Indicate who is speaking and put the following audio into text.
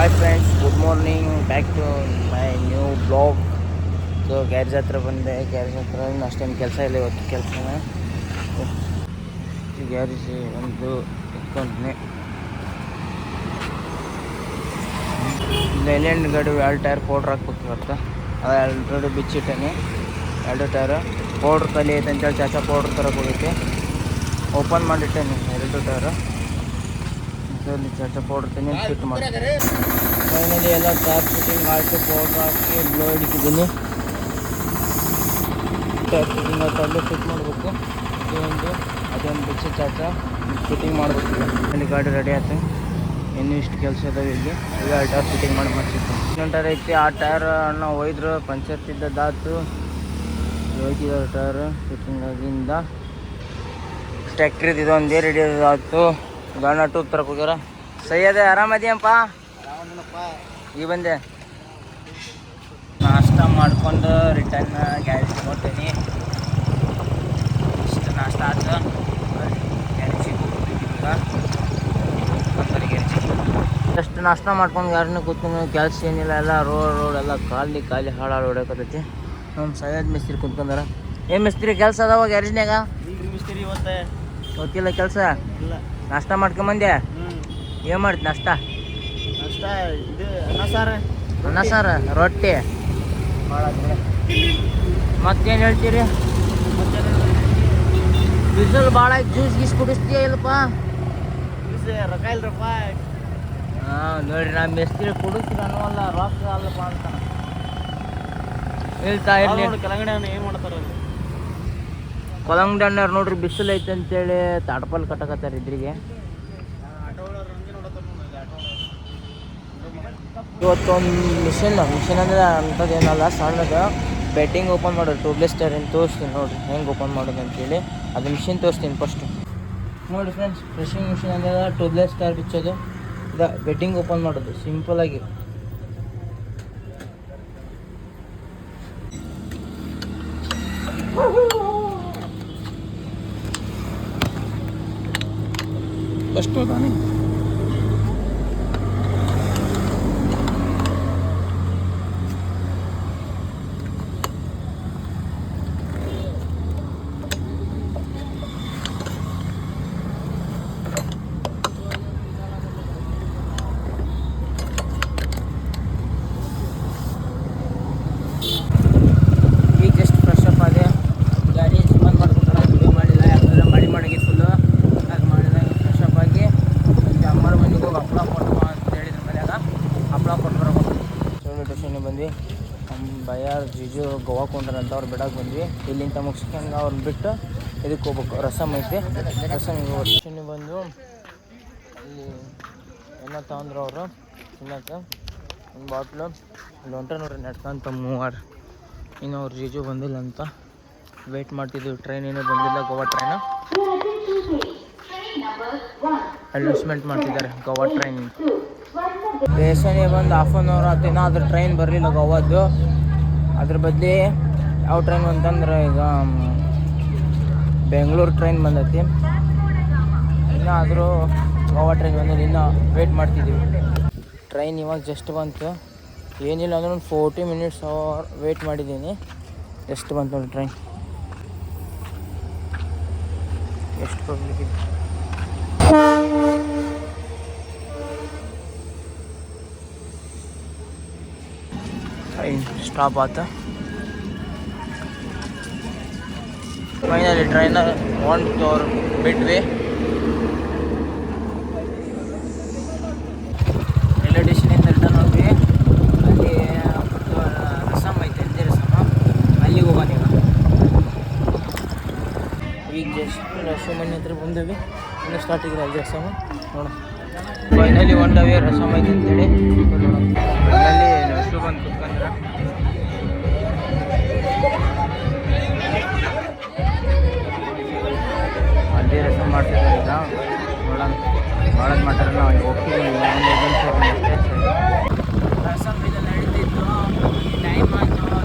Speaker 1: Hi friends good morning back to my new blog so garage ಹತ್ರ ಬಂದೆ. Garage ಹತ್ರ ಅಷ್ಟೇನು ಕೆಲಸ ಇಲ್ಲ ಇವತ್ತು ಕೆಲಸ ಗ್ಯಾರೇಜ್ ಒಂದು ಇಟ್ಕೊಂಡ್ನೆ ಲೈಲ್ಯಾಂಡ್ ಗಾಡಿ ಎರಡು ಟೈರ್ ಪೌಡ್ರ್ ಹಾಕ್ಬೇಕು ಇವತ್ತು. ಅದು ಎರಡು ಬಿಚ್ಚಿಟ್ಟೇನೆ. ಎರಡು ಟೈರ್ ಪೌಡ್ರ್ ತಲೆ ಐತೆ ಅಂತೇಳಿ ಚಾಚಾ ಪೌಡ್ರ್ ತರಕ್ಕೆ ಹೋಗೈತೆ ಓಪನ್ ಮಾಡಿಟ್ಟೇನೆ ಎರಡು ಟೈರ್ ಇದರಲ್ಲಿ ಚಾಚಾ ಪೌಡ್ರ್ ಫಿಟ್ ಮಾಡ್ತೀನಿ. ಫೈನಲಿ ಎಲ್ಲ ಟಾಪ್ ಫಿಟ್ಟಿಂಗ್ ಆಯಿತು ಪೌಡ್ರ್ ಹಾಕಿ ಬ್ಲೋ ಹಿಡಿತಿದ್ದೀನಿ. ಟಾಪ್ ಫಿಟ್ಟಿಂಗ್ ಆಯಿತು ಅಲ್ಲೇ ಫಿಟ್ ಮಾಡಬೇಕು. ಇದೊಂದು ಅದೊಂದು ಬಿಚ್ಚಿ ಚಾಚ. ಫಿಟ್ಟಿಂಗ್ ಮಾಡಬೇಕು ಅಲ್ಲಿ ಗಾಡಿ ರೆಡಿ ಆಯ್ತು. ಇನ್ನೂ ಇಷ್ಟು ಕೆಲಸ ಇದಾವೆ ಇಲ್ಲಿ. ಈಗ ಟೈರ್ ಫಿಟ್ಟಿಂಗ್ ಮಾಡಿ ಮಾಡಿಸಿತ್ತು ಇನ್ನೊಂದು ಟೈರ್ ಐತಿ ಆ ಟೈರ್ ಅಣ್ಣ ಒಯ್ದ್ರು ಪಂಚರ್ ತಿದ್ದದಾತು ಹೋಯ್ತಿದ್ದಾರೆ ಟೈರ್ ಫಿಟ್ಟಿಂಗ್ ಆಗಿಂದ ಟ್ಯಾಕ್ಟ್ರಿದು ಇದೊಂದೇ ರೆಡಿ ಆಯ್ತು. ಗಣ್ಣ ಉತ್ತರ ಹೋಗ್ಯಾರ ಸೈಯದ ಆರಾಮದಿಯಪ್ಪ ಈ ಬಂದೆ. ನಾಷ್ಟ ಮಾಡ್ಕೊಂಡು ರಿಟರ್ನ್ ಗ್ಯಾರೇಜ್ ಕೊಡ್ತೀನಿ ಇಷ್ಟು ನಾಷ್ಟ ಆಯ್ತು ಒಂದ್ಸರಿ ಅಷ್ಟು ನಾಷ್ಟ ಮಾಡ್ಕೊಂಡು ಯಾರನ್ನೂ ಕೂತ್ಕೊಂಡು ಕೆಲಸ ಏನಿಲ್ಲ, ಎಲ್ಲ ರೋಡ್ ರೋಡ್ ಎಲ್ಲ ಖಾಲಿ ಖಾಲಿ ಹಾಳಾಡಿ ಹೊಡ್ಯಾಕತ್ತೈತಿ. ನಮ್ಮ ಸೈಯದ್ ಮಿಸ್ತ್ರಿ ಕುಂತ್ಕೊಂಡಾರ. ಏನು ಮಿಸ್ತ್ರಿ, ಕೆಲಸ ಅದಾವ
Speaker 2: ಗ್ಯಾರೇಜ್ನಾಗ ಮಿಸ್ತ್ರಿ ಇವತ್ತೆ.
Speaker 1: ಗೊತ್ತಿಲ್ಲ ಕೆಲಸ.
Speaker 2: ಇಲ್ಲ.
Speaker 1: ನಾಷ್ಟ ಮಾಡ್ಕೊಂಬಂದೆ. ಏನು ಮಾಡ್ತೀನಿ ನಾಷ್ಟ?
Speaker 2: ನಾಷ್ಟ ಇದು ಅನ್ನ ಸಾರು.
Speaker 1: ಅನ್ನ ಸಾರು ರೊಟ್ಟಿ. ಮತ್ತೇನು ಹೇಳ್ತೀರಿ? ಬಿಸಿಲು ಭಾಳ ಜ್ಯೂಸ್ ಗೀಸ್ ಕುಡಿಸ್ತೀಯ ಇಲ್ಲಪ್ಪ?
Speaker 2: ರೊಕ್ಕ ಇಲ್ರಪ್ಪ.
Speaker 1: ಹಾಂ ನೋಡ್ರಿ ನಾನು ಮೆಸ್ತಿರಿ ಕುಡಿಸ್ತೀರ ಅನ್ನೋಲ್ಲ ರೊಕ್ಕ ಅಲ್ಲಪ್ಪ ಅಂತ ಹೇಳ್ತಾ ಇರ್ಲಿ.
Speaker 2: ಕೆಳಗಡೆ ಏನು ಮಾಡ್ತಾರ
Speaker 1: ಅಣ್ಣವ್ರು ನೋಡ್ರಿ ಬಿಸಿಲು ಐತೆ ಅಂತೇಳಿ ತಾಡ್ಪಲ್ ಕಟ್ಟಕತ್ತಾರ ಇದ್ರಿಗೆ. ಇವತ್ತೊಂದು ಮಿಷಿನ್ ಮಿಷಿನ್ ಅಂದ್ರೆ ಅಂಥದ್ದು ಏನಲ್ಲ, ಸಣ್ಣದು. ಬೆಟ್ಟಿಂಗ್ ಓಪನ್ ಮಾಡೋದು ಟ್ಯೂಬ್ಲೆಸ್ ಟೈರಿನ ತೋರಿಸ್ತೀನಿ ನೋಡ್ರಿ, ಹೆಂಗೆ ಓಪನ್ ಮಾಡೋದು ಅಂತೇಳಿ. ಅದು ಮಿಷಿನ್ ತೋರಿಸ್ತೀನಿ ಫಸ್ಟು ನೋಡಿ ಫ್ರೆಂಡ್ಸ್ ಫ್ರೆಶಿಂಗ್ ಮಿಷಿನ್ ಅಂದ್ರೆ ಟ್ಯೂಬ್ಲೆಸ್ ಟೈರ್ ಬಿಚ್ಚೋದು. ಇದು ಬೆಟ್ಟಿಂಗ್ ಓಪನ್ ಮಾಡೋದು ಸಿಂಪಲ್
Speaker 2: ಅಷ್ಟು ತಾನೇ
Speaker 1: ಈಗ ಹಪ್ಪಳ ಕೊಟ್ಟು ಅಂತ ಹೇಳಿದ್ರು ಮನ್ಯಾಗ ಹಪ್ಪಳ ಕೊಟ್ಟು ಬರ್ಬೇಕು ರೈಲ್ವೆ ಸ್ಟೇಷನ್ಗೆ ಬಂದು ನಮ್ಮ ಭಯ ಜಿಜು ಗೋವಾ ಕೊಂಡ್ರಂತ ಅವ್ರು ಬಿಡಕ್ಕೆ ಬಂದ್ವಿ. ಇಲ್ಲಿಂದ ಮುಗಿಸ್ಕೊಂಡು ಅವ್ರನ್ನ ಬಿಟ್ಟು ಇದಕ್ಕೆ ಹೋಗ್ಬೇಕು. ರಸಮ್ ಐತಿ. ರಸಮ್ ಸ್ಟೇಷನ್ಗೆ ಬಂದು ಅಲ್ಲಿ ಎಲ್ಲ ತಗೊಂಡ್ರು ಅವರು? ತಿನ್ನಕ್ಕೆ. ಒಂದು ಬಾಟ್ಲು. ಇಲ್ಲಿ ಹೊಂಟ ನೋಡ್ರಿ ನಡ್ಕೊಂತ ಮೂವಾರು. ಇನ್ನು ಅವ್ರು ಜಿಜು ಬಂದಿಲ್ಲ ಅಂತ ವೇಟ್ ಮಾಡ್ತಿದ್ವಿ. ಟ್ರೈನ್ ಏನೂ ಬಂದಿಲ್ಲ. ಗೋವಾ ಟ್ರೈನು ಅಡ್ಜಸ್ಟ್ಮೆಂಟ್ ಮಾಡ್ತಿದ್ದಾರೆ ಗೋವಾ ಟ್ರೈನ್ ಸ್ಟೇಷನ್ಗೆ ಬಂದು ಹಾಫ್ ಆನ್ ಅವರ್ ಆಯ್ತು ಇನ್ನೂ ಅದ್ರ ಟ್ರೈನ್ ಬರಲಿಲ್ಲ ಗೋವಾದ್ದು ಅದ್ರ ಬದಲಿ ಯಾವ ಟ್ರೈನ್ ಅಂತಂದ್ರೆ ಈಗ ಬೆಂಗಳೂರು ಟ್ರೈನ್ ಬಂದೈತಿ. ಇನ್ನೂ ಆದರೂ ಗೋವಾ ಟ್ರೈನ್ ಬಂದಿಲ್ಲ ಇನ್ನೂ ವೇಟ್ ಮಾಡ್ತಿದ್ದೀವಿ ಟ್ರೈನ್ ಇವಾಗ ಜಸ್ಟ್ ಬಂತು. ಏನಿಲ್ಲ ಅಂದ್ರೆ ಒಂದು ಫೋರ್ಟಿ ಮಿನಿಟ್ಸ್ ಅವರ್ ವೇಟ್ ಮಾಡಿದ್ದೀನಿ. ಎಷ್ಟು ಬಂತು ಟ್ರೈನ್ ಎಷ್ಟು ಪಬ್ಲಿಕ್ ಇದೆ ಟ್ರೈನ್ ಸ್ಟಾಪ್ ಆತ. ಫೈನಲಿ ಟ್ರೈನರ್ ಒನ್ ಟೋರ್ ಮಿಡ್ ವೇ ರೈಲ್ವೆ ಅಲ್ಲಿ ರಸಮ್. ಹೋಗೋಣ ಈಗ. ಜಸ್ಟ್ ಇನ್ನು ಸ್ಟಾರ್ಟ್ ಆಗಿಲ್ಲ ಅಲ್ಲಿ ಫೈನಲಿ ಹೊಂಟವಿ ರಸಮ್. ಐತೆ ಅಂತೇಳಿ. ಫೈನಲಿ ರಸು ಬಂದು ಅಲ್ಲಿ ರಸ ಮಾಡ್ತಿದ್ದಾರೆ ಈಗ. ನೋಡೋಣ. ಮಾಡೋದು ಮಾಡ್ತಾರೆ ನಾವು ಅಲ್ಲಿ ಹೋಗ್ತಿದ್ದೀವಿ ಒಂದು ಏಜೆನ್ಸಿ ಹೋಗೋಣ ರಸಮ್ ನಡೀತಿತ್ತು. ಟೈಮ್ ಆಯಿತು.